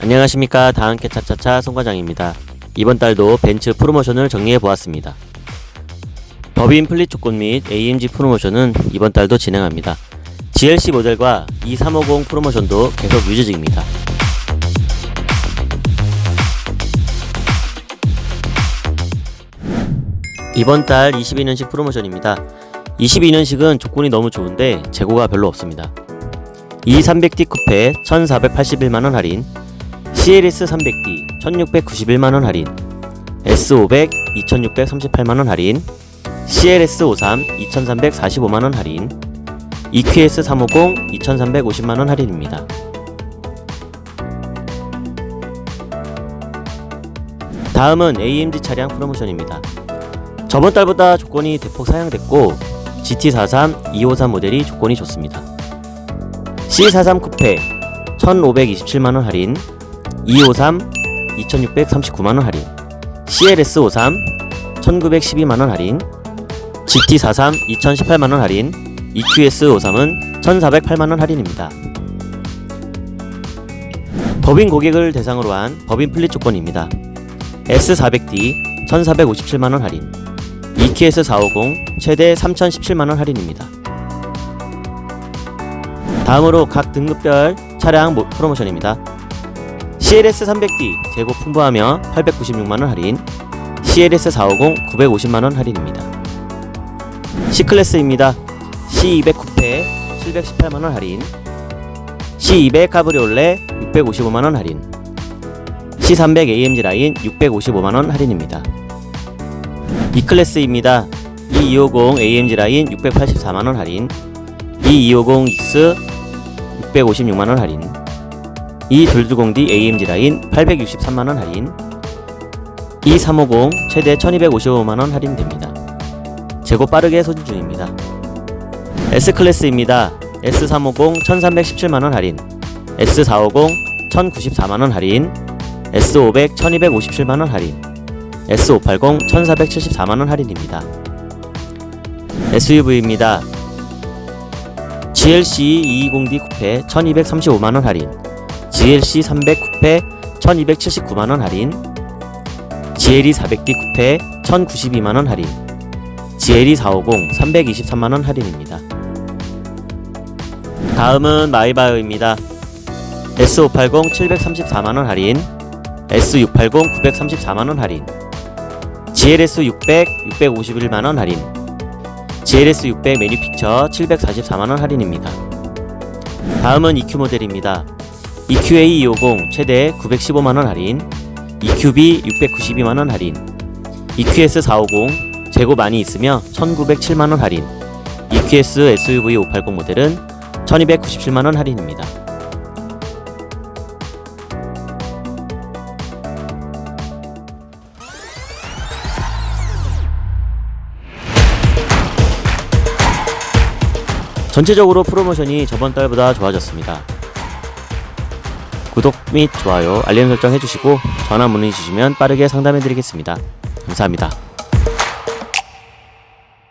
안녕하십니까 다한캐 차차차 송과장입니다. 이번 달도 벤츠 프로모션을 정리해 보았습니다. 법인 플릿 조건 및 AMG 프로모션은 이번 달도 진행합니다. GLC 모델과 E350 프로모션도 계속 유지 중입니다. 이번 달 22년식 프로모션입니다. 22년식은 조건이 너무 좋은데 재고가 별로 없습니다. E300D 쿠페 1481만원 할인, CLS 300D 1691만원 할인, S500 2638만원 할인, CLS 53 2345만원 할인, EQS 350 2350만원 할인입니다. 다음은 AMG 차량 프로모션입니다. 저번 달보다 조건이 대폭 상향됐고 GT43 253 모델이 조건이 좋습니다. C43 쿠페 1527만원 할인 253 2639만원 할인 CLS 53 1912만원 할인 GT43 2018만원 할인 EQS 53은 1408만원 할인입니다. 법인 고객을 대상으로 한 법인 플릿 조건입니다. S400D 1457만원 할인 EQS 450 최대 3017만원 할인입니다. 다음으로 각 등급별 차량 모- 프로모션입니다. CLS 300D 재고 풍부하며 896만원 할인, CLS 450 950만원 할인입니다. C클래스입니다. C200 쿠페 718만원 할인, C200 카브리올레 655만원 할인, C300 AMG 라인 655만원 할인입니다. E클래스입니다. E250 AMG 라인 684만원 할인, E250X 656만원 할인 E220D AMG 라인 863만원 할인 E350 최대 1255만원 할인됩니다. 재고 빠르게 소진 중입니다. S클래스입니다. S350 1317만원 할인 S450 1094만원 할인 S500 1257만원 할인 S580 1474만원 할인입니다. SUV입니다. GLC 220D 쿠페 1235만원 할인 GLC 300 쿠페 1279만원 할인 GLE 400D 쿠페 1092만원 할인 GLE 450 323만원 할인입니다. 다음은 마이바흐입니다. S580 734만원 할인 S680 934만원 할인 GLS 600 651만원 할인 GLS 600 매니피처 744만원 할인입니다. 다음은 EQ 모델입니다. EQA 250 최대 915만원 할인, EQB 692만원 할인, EQS 450 재고 많이 있으며 1907만원 할인, EQS SUV 580 모델은 1297만원 할인입니다. 전체적으로 프로모션이 저번 달보다 좋아졌습니다. 구독 및 좋아요, 알림 설정 해주시고 전화 문의 주시면 빠르게 상담해 드리겠습니다. 감사합니다.